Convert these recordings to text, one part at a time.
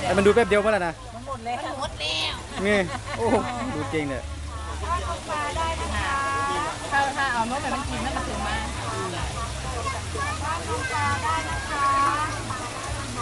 แต่มันดูแป๊บเดียวเมื่อไหร่นะมันหมดแล้วหมดแล้วนี่โอ้โหดูเก่งเลยถ้าถ้าเอานกไปมันกินมันก็ถึงมา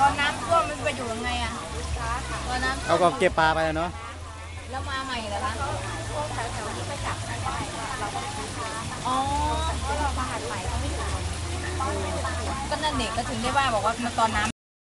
ตอนน้ำท่วมมันไปอยู่ยังไงอะตอนน้ำท่วเอามก็เก็บปลาไปแล้วเนาะแล้วมาใหม่เหรอคะอ๋อก็นั่นเด็กก็ถึงได้ว่าบอกว่ามันตอนน้ำ